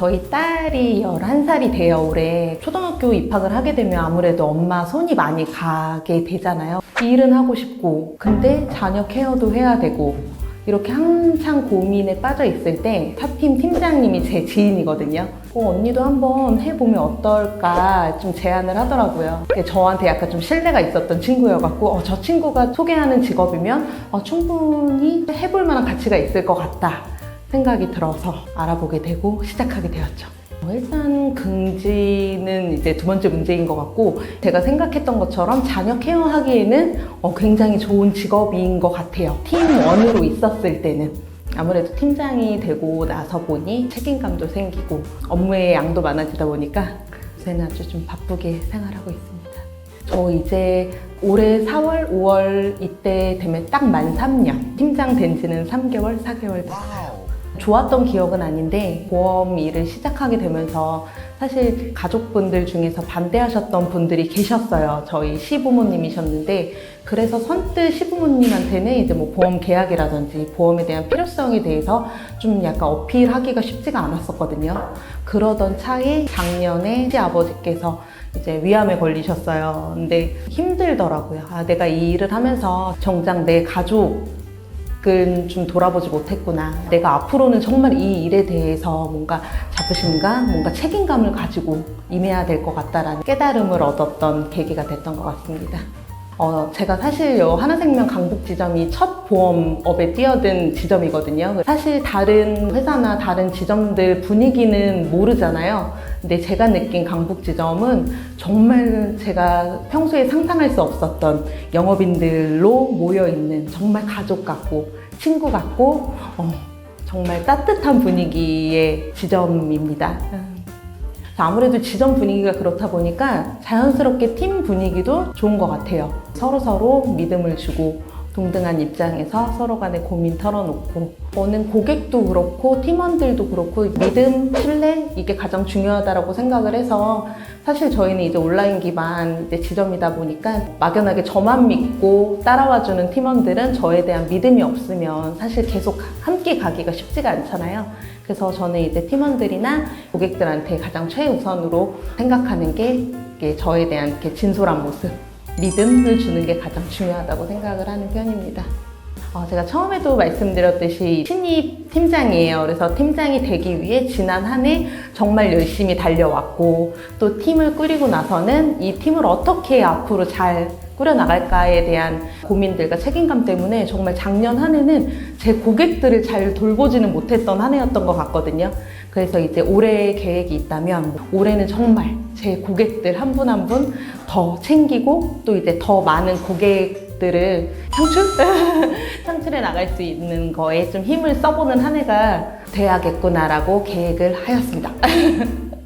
저희 딸이 11살이 돼요, 올해. 초등학교 입학을 하게 되면 아무래도 엄마 손이 많이 가게 되잖아요. 일은 하고 싶고, 근데 자녀 케어도 해야 되고, 이렇게 한창 고민에 빠져 있을 때, 타팀 팀장님이 제 지인이거든요. 어, 언니도 한번 해보면 어떨까 좀 제안을 하더라고요. 저한테 약간 좀 신뢰가 있었던 친구여갖고, 어, 저 친구가 소개하는 직업이면 어, 충분히 해볼 만한 가치가 있을 것 같다. 생각이 들어서 알아보게 되고 시작하게 되었죠. 어, 일단 긍지는 이제 두 번째 문제인 것 같고 제가 생각했던 것처럼 자녀 케어하기에는 어, 굉장히 좋은 직업인 것 같아요. 팀원으로 있었을 때는 아무래도 팀장이 되고 나서 보니 책임감도 생기고 업무의 양도 많아지다 보니까 요새는 아주 좀 바쁘게 생활하고 있습니다. 저 이제 올해 4월, 5월 이때 되면 딱 만 3년. 팀장 된 지는 3개월, 4개월 됐어요. 좋았던 기억은 아닌데 보험 일을 시작하게 되면서 사실 가족분들 중에서 반대하셨던 분들이 계셨어요. 저희 시부모님이셨는데 그래서 선뜻 시부모님한테는 이제 뭐 보험 계약이라든지 보험에 대한 필요성에 대해서 좀 약간 어필하기가 쉽지가 않았었거든요. 그러던 차에 작년에 시 아버지께서 이제 위암에 걸리셨어요. 근데 힘들더라고요. 아, 내가 이 일을 하면서 정작 내 가족 은좀 돌아보지 못했구나. 내가 앞으로는 정말 이 일에 대해서 뭔가 자부심과 뭔가 책임감을 가지고 임해야 될 것 같다라는 깨달음을 얻었던 계기가 됐던 것 같습니다. 어, 제가 사실 요 하나생명 강북 지점이 첫 보험업에 뛰어든 지점이거든요. 사실 다른 회사나 다른 지점들 분위기는 모르잖아요. 근데 제가 느낀 강북 지점은 정말 제가 평소에 상상할 수 없었던 영업인들로 모여있는 정말 가족 같고 친구 같고 어, 정말 따뜻한 분위기의 지점입니다. 아무래도 지점 분위기가 그렇다 보니까 자연스럽게 팀 분위기도 좋은 것 같아요. 서로서로 믿음을 주고 동등한 입장에서 서로 간에 고민 털어놓고 오는 고객도 그렇고 팀원들도 그렇고 믿음, 신뢰 이게 가장 중요하다고 생각을 해서 사실 저희는 이제 온라인 기반 이제 지점이다 보니까 막연하게 저만 믿고 따라와주는 팀원들은 저에 대한 믿음이 없으면 사실 계속 함께 가기가 쉽지가 않잖아요. 그래서 저는 이제 팀원들이나 고객들한테 가장 최우선으로 생각하는 게 저에 대한 진솔한 모습, 믿음을 주는 게 가장 중요하다고 생각을 하는 편입니다. 어, 제가 처음에도 말씀드렸듯이 신입 팀장이에요. 그래서 팀장이 되기 위해 지난 한 해 정말 열심히 달려왔고 또 팀을 꾸리고 나서는 이 팀을 어떻게 앞으로 잘 꾸려나갈까에 대한 고민들과 책임감 때문에 정말 작년 한 해는 제 고객들을 잘 돌보지는 못했던 한 해였던 것 같거든요. 그래서 이제 올해 계획이 있다면 올해는 정말 제 고객들 한 분 한 분 더 챙기고 또 이제 더 많은 고객 들을 창출? 창출해 나갈 수 있는 거에 좀 힘을 써보는 한 해가 돼야겠구나라고 계획을 하였습니다.